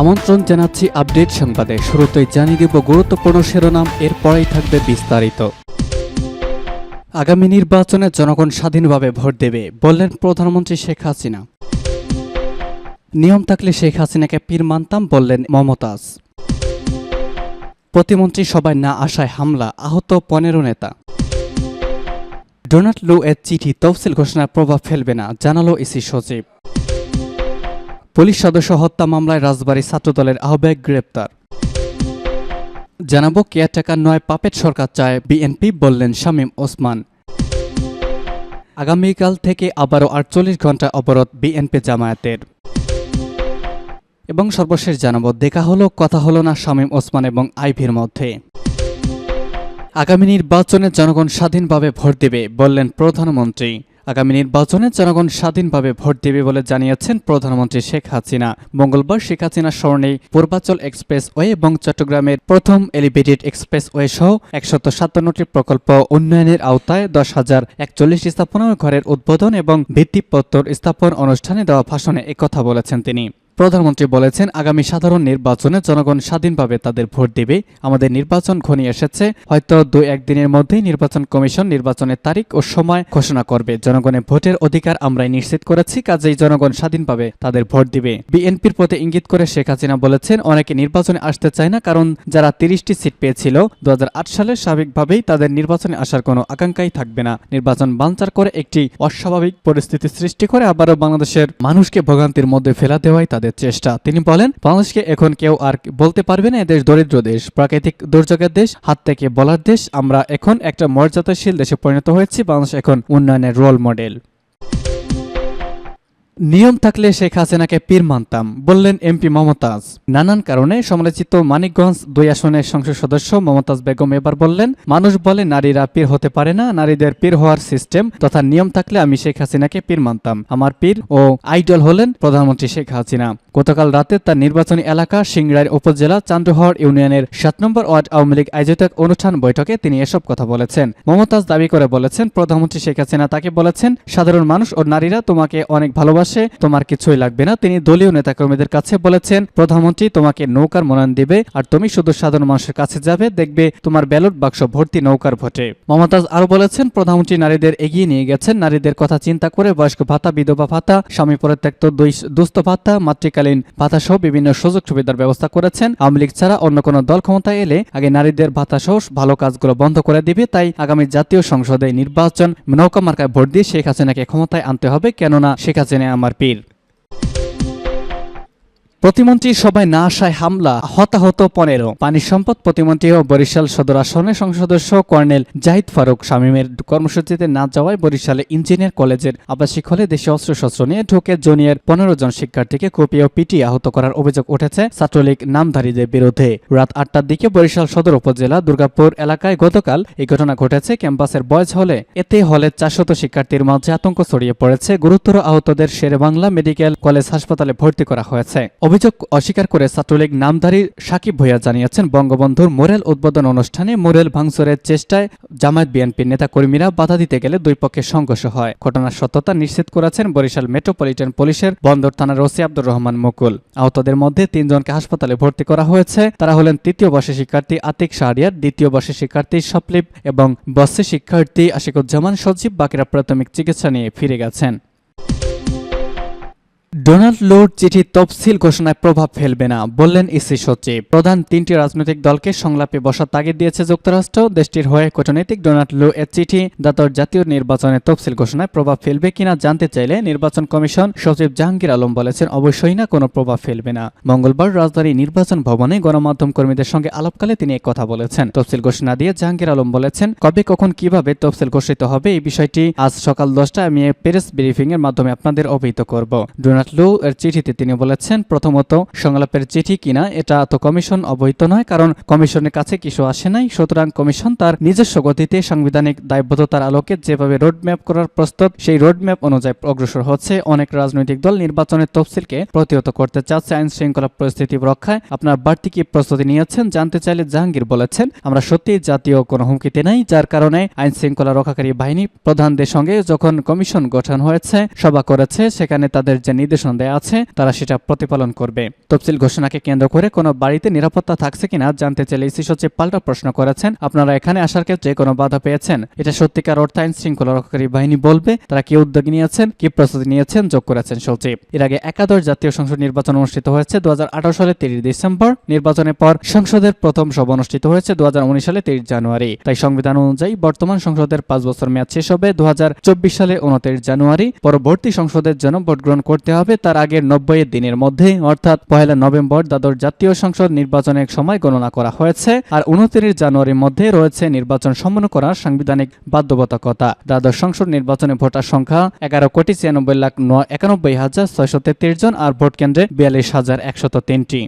আমন্ত্রণ জানাচ্ছি আপডেট সংবাদে। শুরুতেই জানিয়ে দেব গুরুত্বপূর্ণ শিরোনাম, এরপরেই থাকবে বিস্তারিত। আগামী নির্বাচনে জনগণ স্বাধীনভাবে ভোট দেবে, বললেন প্রধানমন্ত্রী শেখ হাসিনা। নিয়ম থাকলে শেখ হাসিনাকে পীর মানতাম, বললেন মমতাজ। প্রতিমন্ত্রী সবাই না আসায় হামলা, আহত পনেরো নেতা। ডোনাল্ড লু এর চিঠি তফসিল ঘোষণার প্রভাব ফেলবে না, জানালো ইসি সচিব। পুলিশ সদস্য হত্যা মামলায় রাজবাড়ী ছাত্রদলের আহ্বায়ক গ্রেপ্তার। জানাব কেয়ারটেকার নয় পাপেট সরকার চায়, বিএনপি বললেন শামীম ওসমান। আগামীকাল থেকে আবারও আটচল্লিশ ঘণ্টা অবরোধ বিএনপি জামায়াতের। এবং সর্বশেষ জানাব, দেখা হলো, কথা হলো না শামীম ওসমান এবং আইভির মধ্যে। আগামী নির্বাচনে জনগণ স্বাধীনভাবে ভোট দেবে, বললেন প্রধানমন্ত্রী। আগামী নির্বাচনে জনগণ স্বাধীনভাবে ভোট দেবে বলে জানিয়েছেন প্রধানমন্ত্রী শেখ হাসিনা। মঙ্গলবার শেখ হাসিনার স্মরণে পূর্বাচল এক্সপ্রেস ওয়ে এবং চট্টগ্রামের প্রথম এলিভেটেড এক্সপ্রেস ওয়ে সহ একশত সাতান্নটি প্রকল্প উন্নয়নের আওতায় দশ হাজার একচল্লিশ স্থাপনা ঘরের উদ্বোধন এবং ভিত্তিপত্তর স্থাপন অনুষ্ঠানে দেওয়া ভাষণে একথা বলেছেন তিনি। প্রধানমন্ত্রী বলেছেন, আগামী সাধারণ নির্বাচনে জনগণ স্বাধীনভাবে তাদের ভোট দেবে। আমাদের নির্বাচন ঘনিয়ে এসেছে। হয়তো দু একদিনের মধ্যেই নির্বাচন কমিশন নির্বাচনের তারিখ ও সময় ঘোষণা করবে। জনগণের ভোটের অধিকার আমরাই নিশ্চিত করেছি, কাজেই জনগণ স্বাধীনভাবে তাদের ভোট দিবে। বিএনপির প্রতি ইঙ্গিত করে শেখ হাসিনা বলেছেন, অনেকে নির্বাচনে আসতে চায় না কারণ যারা তিরিশটি সিট পেয়েছিল দু হাজার আট সালে স্বাভাবিকভাবেই তাদের নির্বাচনে আসার কোনো আকাঙ্ক্ষাই থাকবে না। নির্বাচন বানচার করে একটি অস্বাভাবিক পরিস্থিতি সৃষ্টি করে আবারও বাংলাদেশের মানুষকে ভোগান্তির মধ্যে ফেলা দেওয়াই তাদের চেষ্টা। তিনি বলেন, বাংলাদেশকে এখন কেউ আর বলতে পারবে না দেশ দরিদ্র দেশ, প্রাকৃতিক দুর্যোগের দেশ, হাত থেকে বলার দেশ। আমরা এখন একটা মর্যাদাশীল দেশে পরিণত হয়েছি, বাংলাদেশ এখন উন্নয়নের রোল মডেল নিয়ম থাকলে শেখ হাসিনাকে পীর মানতাম, বললেন এমপি মমতাজ। নানান কারণে সমালোচিত মানিকগঞ্জ দুই আসনের সংসদ সদস্য মমতাজ বেগম এবার বললেন, মানুষ বলে নারীরা পীর হতে পারে না, নারীদের পীর হওয়ার সিস্টেম তথা নিয়ম থাকলে আমি শেখ হাসিনাকে পীর মানতাম। আমার পীর ও আইডল হলেন প্রধানমন্ত্রী শেখ হাসিনা। গতকাল রাতে তার নির্বাচনী এলাকা সিংড়াইর উপজেলা চান্দ্রহর ইউনিয়নের সাত নম্বর ওয়ার্ড আওয়ামী লীগ আয়োজিত এক অনুষ্ঠান বৈঠকে তিনি এসব কথা বলেছেন। মমতাজ দাবি করে বলেছেন, প্রধানমন্ত্রী শেখ হাসিনা তাকে বলেছেন, সাধারণ মানুষ ও নারীরা তোমাকে অনেক ভালোবাসে তোমার কিছুই লাগবে না। তিনি দলীয় নেতাকর্মীদের কাছে বলেছেন, প্রধানমন্ত্রী তোমাকে নৌকার মনোনয়ন দিবে আর তুমি শুধু সাধারণ মানুষের কাছে যাবে, দেখবে তোমার ব্যালট বাক্স ভর্তি নৌকার ভোটে। মমতাজ আরও বলেছেন, প্রধানমন্ত্রী নারীদের এগিয়ে নিয়ে গেছেন। নারীদের কথা চিন্তা করে বয়স্ক ভাতা, বিধবা ভাতা, স্বামী পরিত্যক্ত দুস্থ ভাতা, মাতৃকালীন ভাতা সহ বিভিন্ন সুযোগ সুবিধার ব্যবস্থা করেছেন। আওয়ামী লীগ ছাড়া অন্য কোনো দল ক্ষমতায় এলে আগে নারীদের ভাতা সহ ভালো কাজগুলো বন্ধ করে দিবে। তাই আগামী জাতীয় সংসদে নির্বাচন নৌকা মার্কায় ভোট দিয়ে শেখ হাসিনাকে ক্ষমতায় আনতে হবে। কেননা শেখ হাসিনা আমার পীর প্রতিমন্ত্রী সবাই না আসায় হামলা, হতাহত পনেরো। পানি সম্পদ প্রতিমন্ত্রী ও বরিশাল সদর আসনের সংসদ সদস্য কর্নেল জাহিদ ফারুক শামীমের কর্মসূচিতে না যাওয়ায় বরিশালে ইঞ্জিনিয়ার কলেজের আবাসিক হলে দেশে অস্ত্রশস্ত্র নিয়ে ঢুকে জুনিয়র পনেরো জন শিক্ষার্থীকে কুপিয়ে ও পিটিয়ে আহত করার অভিযোগ উঠেছে ছাত্রলীগ নামধারীদের বিরুদ্ধে। রাত আটটার দিকে বরিশাল সদর উপজেলা দুর্গাপুর এলাকায় গতকাল এই ঘটনা ঘটেছে। ক্যাম্পাসের বয়স হলে, এতে হলে চারশত শিক্ষার্থীর মাঝে আতঙ্ক ছড়িয়ে পড়েছে। গুরুতর আহতদের শেরেবাংলা মেডিকেল কলেজ হাসপাতালে ভর্তি করা হয়েছে। অভিযোগ অস্বীকার করে ছাত্রলীগ নামধারী সাকিব ভূঁইয়া জানিয়েছেন, বঙ্গবন্ধুর মোরেল উদ্বোধন অনুষ্ঠানে মোরেল ভাঙচুরের চেষ্টায় জামায়াত বিএনপির নেতা কর্মীরা বাধা দিতে গেলে দুই পক্ষের সংঘর্ষ হয়। ঘটনার সত্যতা নিশ্চিত করেছেন বরিশাল মেট্রোপলিটন পুলিশের বন্দর থানার ওসি আব্দুর রহমান মুকুল। আহতদের মধ্যে তিনজনকে হাসপাতালে ভর্তি করা হয়েছে। তারা হলেন তৃতীয় বর্ষের শিক্ষার্থী আতিক শাহরিয়ার, দ্বিতীয় বর্ষের শিক্ষার্থী স্বপ্লিপ এবং বর্ষের শিক্ষার্থী আশিকুজ্জামান সজীব। বাকিরা প্রাথমিক চিকিৎসা নিয়ে ফিরে গেছেন। ডোনাল্ড লোড চিঠি তফসিল ঘোষণায় প্রভাব ফেলবে না, বললেন ইসি সচিব। প্রধান তিনটি রাজনৈতিক দলকে সংলাপে বসার তাগিদ দিয়েছে যুক্তরাষ্ট্র, দেশটির হয়ে কূটনৈতিক ডোনাল্ড লো এর চিঠি দাতর জাতীয় নির্বাচনের তফসিল ঘোষণায় প্রভাব ফেলবে কিনা জানতে চাইলে নির্বাচন কমিশন সচিব জাহাঙ্গীর আলম বলেছেন, অবশ্যই না, কোনো প্রভাব ফেলবে না। মঙ্গলবার রাজধানী নির্বাচন ভবনে গণমাধ্যম কর্মীদের সঙ্গে আলাপকালে তিনি কথা বলেছেন। তফসিল ঘোষণা দিয়ে জাহাঙ্গীর আলম বলেছেন, কবে, কখন, কীভাবে তফসিল ঘোষিত হবে এই বিষয়টি আজ সকাল দশটায় আমি প্রেস ব্রিফিং এর মাধ্যমে আপনাদের অবহিত করব। ডোনাল্ড লো এর চিঠিতে তিনি বলেছেন, প্রথমত, সংলাপের চিঠি কিনা এটা তো কমিশন অবহিত নয়, কারণ কমিশনের কাছে কিছু আসে নাই। সুতরাং কমিশন তার নিজস্ব গতিতে সাংবিধানিক দায়বদ্ধতার আলোকে যেভাবে রোডম্যাপ করার প্রস্তুত, সেই রোডম্যাপ অনুযায়ী অগ্রসর হচ্ছে। অনেক রাজনৈতিক দল নির্বাচনের তফসিলকে প্রতিহত করতে চাচ্ছে। আইন শৃঙ্খলা পরিস্থিতি রক্ষায় আপনার বাড়তি কি প্রস্তুতি নিয়েছেন জানতে চাইলে জাহাঙ্গীর বলেছেন, আমরা সত্যি জাতীয় কোনো হুমকিতে নাই, যার কারণে আইন শৃঙ্খলা রক্ষাকারী বাহিনী প্রধানদের সঙ্গে যখন কমিশন গঠন হয়েছে, সভা করেছে, সেখানে তাদের যে নির্দেশনা দেওয়া আছে, তারা সেটা প্রতিপালন করবে। তফসিল ঘোষণাকে কেন্দ্র করে কোনো বাড়িতে নিরাপত্তা থাকছে কিনা জানতে চাইলে ইসি সচিব পাল্টা প্রশ্ন করেছেন। আপনারা এখানে আসার ক্ষেত্রে কোনো বাধা পেয়েছেন? এটা সত্যিকার অর্থে আইন শৃঙ্খলা রক্ষাকারী বাহিনী বলবে, তারা কি উদ্যোগ নিয়েছেন, কি প্রস্তুতি নিয়েছেন, যোগ করেছেন সচিব। এর আগে একাদশ জাতীয় সংসদ নির্বাচন অনুষ্ঠিত হয়েছে দু হাজার আঠারো সালে তিরিশ ডিসেম্বর। নির্বাচনের পর সংসদের প্রথম সভা অনুষ্ঠিত হয়েছে দু হাজার উনিশ সালে তিরিশ জানুয়ারি। তাই সংবিধান অনুযায়ী বর্তমান সংসদের পাঁচ বছর মেয়াদ শেষ হবে দু হাজার চব্বিশ সালে উনত্রিশ জানুয়ারি। পরবর্তী সংসদের জন্য ভোট গ্রহণ করতে হবে, তার আগের নব্বই দিনের মধ্যে অর্থাৎ পহেলা নভেম্বর দ্বাদশ জাতীয় সংসদ নির্বাচনের সময় গণনা করা হয়েছে আর উনত্রিশ জানুয়ারির মধ্যে রয়েছে নির্বাচন সম্পন্ন করার সাংবিধানিক বাধ্যবাধকতা। দ্বাদশ সংসদ নির্বাচনে ভোটার সংখ্যা এগারো কোটি ছিয়ানব্বই লাখ একানব্বই হাজার ছয়শো তেত্রিশ জন আর ভোট কেন্দ্রে বিয়াল্লিশ হাজার একশত তিনটি।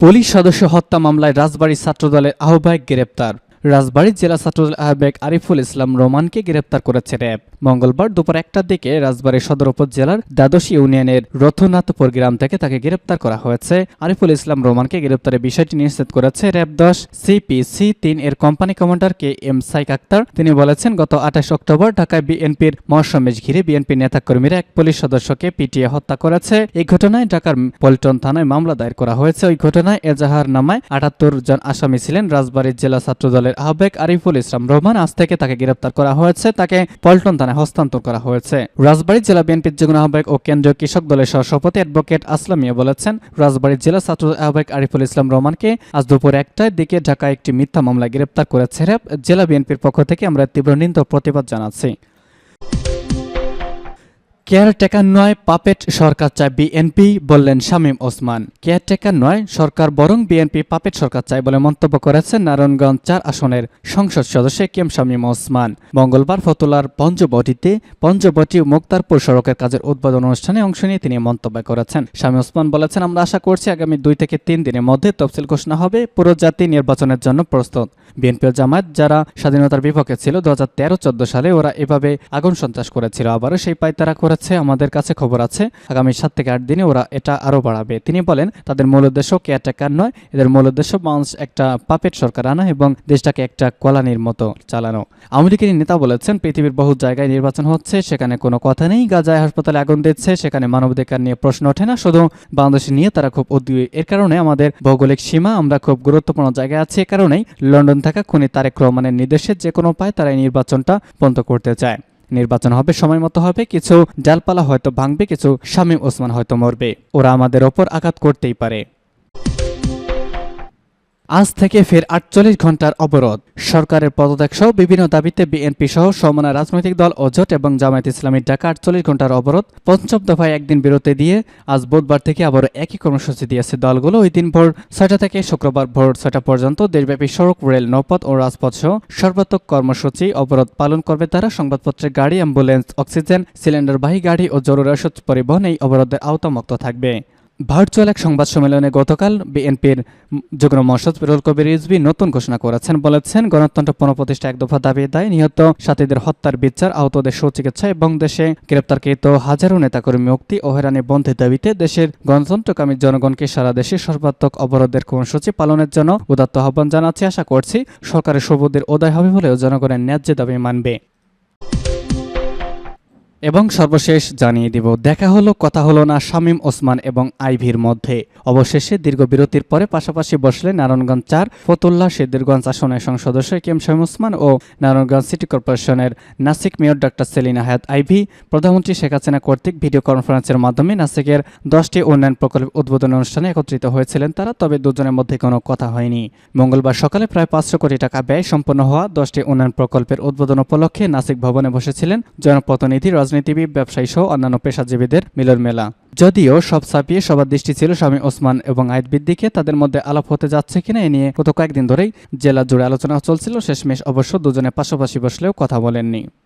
পুলিশ সদস্য হত্যা মামলায় রাজবাড়ী ছাত্রদলের আহ্বায়ক গ্রেপ্তার। রাজবাড়ী জেলা ছাত্রদল আহ্বায়ক আরিফুল ইসলাম রোমানকে গ্রেপ্তার করেছে র্যাব। মঙ্গলবার দুপুর একটার দিকে রাজবাড়ী সদর উপজেলার দ্বাদশ ইউনিয়নের রথনাথপুর গ্রাম থেকে তাকে গ্রেপ্তার করা হয়েছে। আরিফুল ইসলাম রোমানকে গ্রেপ্তারের বিষয়টি নিশ্চিত করেছে র্যাব দশ সিপিসি তিন এর company commander K M Saik Akhtar. তিনি বলেছেন, গত আঠাশ অক্টোবর ঢাকায় বিএনপির মহাসমাবেশ ঘিরে বিএনপি নেতাকর্মীরা এক পুলিশ সদস্যকে পিটিয়ে হত্যা করেছে। এই ঘটনায় ঢাকার পল্টন থানায় মামলা দায়ের করা হয়েছে। ওই ঘটনায় এজাহার নামায় আটাত্তর জন আসামি ছিলেন। রাজবাড়ীর জেলা ছাত্র দলের আহ্বায়ক আরিফুল ইসলাম রহমান আজ থেকে তাকে গ্রেপ্তার করা হয়েছে, তাকে পল্টন থানায় হস্তান্তর করা হয়েছে। রাজবাড়ী জেলা বিএনপির যুগ্ম আহ্বায়ক ও কেন্দ্রীয় কৃষক দলের সহসভাপতি অ্যাডভোকেট আসলামিয়া বলেছেন, রাজবাড়ী জেলা ছাত্র আহ্বায়ক আরিফুল ইসলাম রহমানকে আজ দুপুর একটার দিকে ঢাকায় একটি মিথ্যা মামলায় গ্রেপ্তার করেছে র্যাব। জেলা বিএনপির পক্ষ থেকে আমরা তীব্র নিন্দ প্রতিবাদ জানাচ্ছি। কেয়ারটেকার নয়, পাপেট সরকার চায় বিএনপি বললেন শামীম ওসমান। কেয়ারটেকার নয়, সরকার বরং বিএনপি, পাপেট সরকার চায় বলে মন্তব্য করেছেন নারায়ণগঞ্জ চার আসনের সংসদ সদস্য কেম শামীম ওসমান। মঙ্গলবার ফতুলার পঞ্চবটিতে পঞ্চবটি মুক্তারপুর সড়কের কাজের উদ্বোধন অনুষ্ঠানে অংশ নিয়ে তিনি মন্তব্য করেছেন। শামীম ওসমান বলেছেন, আমরা আশা করছি আগামী দুই থেকে তিন দিনের মধ্যে তফসিল ঘোষণা হবে, পুরো জাতি নির্বাচনের জন্য প্রস্তুত। বিএনপি জামায়াত যারা স্বাধীনতার বিপক্ষে ছিল দু হাজার সালে ওরা এভাবে আগুন সন্ত্রাস করেছিল, আবারও সেই পায় তারা পায়তারা করেছে আমাদের কাছে খবর আছে, আগামী সাত থেকে আট দিনে ওরা এটা আরও বাড়াবে। তিনি বলেন, তাদের মূল উদ্দেশ্য কেয়ারটেকার নয়, এদের মূল উদ্দেশ্য মানুষ একটা পাপেট সরকার আনা এবং দেশটাকে একটা কলানির মতো চালানো। লীগের নেতা বলেছেন, পৃথিবীর বহু জায়গায় নির্বাচন হচ্ছে, সেখানে কোনো কথা নেই, গাজায় হাসপাতালে আগুন দিচ্ছে, সেখানে মানবাধিকার নিয়ে প্রশ্ন ওঠে না, শুধু বাংলাদেশ নিয়ে তারা খুব উদ্বিগ্ন। এর কারণে আমাদের ভৌগোলিক সীমা, আমরা খুব গুরুত্বপূর্ণ জায়গায় আছি, এ কারণেই লন্ডন থাকা খুনি তারেক রহমানের নির্দেশে যে কোনো উপায় তারা এই নির্বাচনটা বন্ধ করতে চায়। নির্বাচন হবে, সময় মতো হবে, কিছু ডালপালা হয়তো ভাঙবে, কিছু শামীম ওসমান হয়তো মরবে। ওরা আমাদের ওপর আঘাত করতেই পারে। আজ থেকে ফের আটচল্লিশ ঘণ্টার অবরোধ। সরকারের পদত্যাগ সহ বিভিন্ন দাবিতে বিএনপি সহ সমনা রাজনৈতিক দল অজোট এবং জামায়াত ইসলামীর ডাকা আটচল্লিশ ঘণ্টার অবরোধ পঞ্চম দফায় একদিন বিরতি দিয়ে আজ বুধবার থেকে আবারও একই কর্মসূচি দিয়েছে দলগুলো। ওই দিন ভোর ছয়টা থেকে শুক্রবার ভোর ছয়টা পর্যন্ত দেশব্যাপী সড়ক, রেল, নৌপথ ও রাজপথ সহ সর্বাত্মক কর্মসূচি অবরোধ পালন করবে তারা। সংবাদপত্রের গাড়ি, অ্যাম্বুলেন্স, অক্সিজেন, সিলিন্ডারবাহী গাড়ি ও জরুরি ওষুধ পরিবহন এই অবরোধের আওতামুক্ত থাকবে। ভার্চুয়াল এক সংবাদ সম্মেলনে গতকাল বিএনপির যুগ্ম মহাসচিব রুল কবির রিজভি নতুন ঘোষণা করেছেন, বলেছেন, গণতন্ত্র পুনঃপ্রতিষ্ঠা এক দফা দাবি দেয়। নিহত সাথীদের হত্যার বিচার, আহতদের সুচিকিৎসা এবং দেশে গ্রেপ্তারকৃত হাজারো নেতাকর্মী মুক্তি ও হয়রানি বন্ধের দাবিতে দেশের গণতন্ত্রকামী জনগণকে সারা দেশে সর্বাত্মক অবরোধের কর্মসূচি পালনের জন্য উদাত্ত আহ্বান জানাচ্ছি। আশা করছি সরকারের সবুদের উদয় হবে বলেও জনগণের ন্যায্য দাবি মানবে। এবং সর্বশেষ জানিয়ে দিব, দেখা হলো, কথা হলো না শামীম, ওসমান এবং আইভির মধ্যে। অবশেষে দীর্ঘ বিরতির পরে পাশাপাশি বসলেন নারায়ণগঞ্জ চার ফতুল্লা সিদ্দিরগঞ্জ আসনের সংসদ সদস্য কেম শামীম ওসমান ও নারায়ণগঞ্জ সিটি কর্পোরেশনের নাসিক মেয়র ডক্টর সেলিনা হায়াত আইভি। প্রধানমন্ত্রী শেখ হাসিনা কর্তৃক ভিডিও কনফারেন্সের মাধ্যমে নাসিকের দশটি উন্নয়ন প্রকল্প উদ্বোধন অনুষ্ঠানে একত্রিত হয়েছিলেন তারা, তবে দুজনের মধ্যে কোনো কথা হয়নি। মঙ্গলবার সকালে প্রায় পাঁচশো কোটি টাকা ব্যয় সম্পন্ন হওয়া দশটি উন্নয়ন প্রকল্পের উদ্বোধন উপলক্ষে নাসিক ভবনে বসেছিলেন জনপ্রতিনিধি রাজনীতিবিদ ব্যবসায়ী সহ অন্যান্য পেশাজীবীদের মিলন মেলা। যদিও সব ছাপিয়ে সবার দৃষ্টি ছিল স্বামী ওসমান এবং আইদবির দিকে তাদের মধ্যে আলাপ হতে যাচ্ছে কিনা এ নিয়ে গত কয়েকদিন ধরেই জেলা জুড়ে আলোচনা চলছিল। শেষমেশ অবশ্য দুজনে পাশাপাশি বসলেও কথা বলেননি।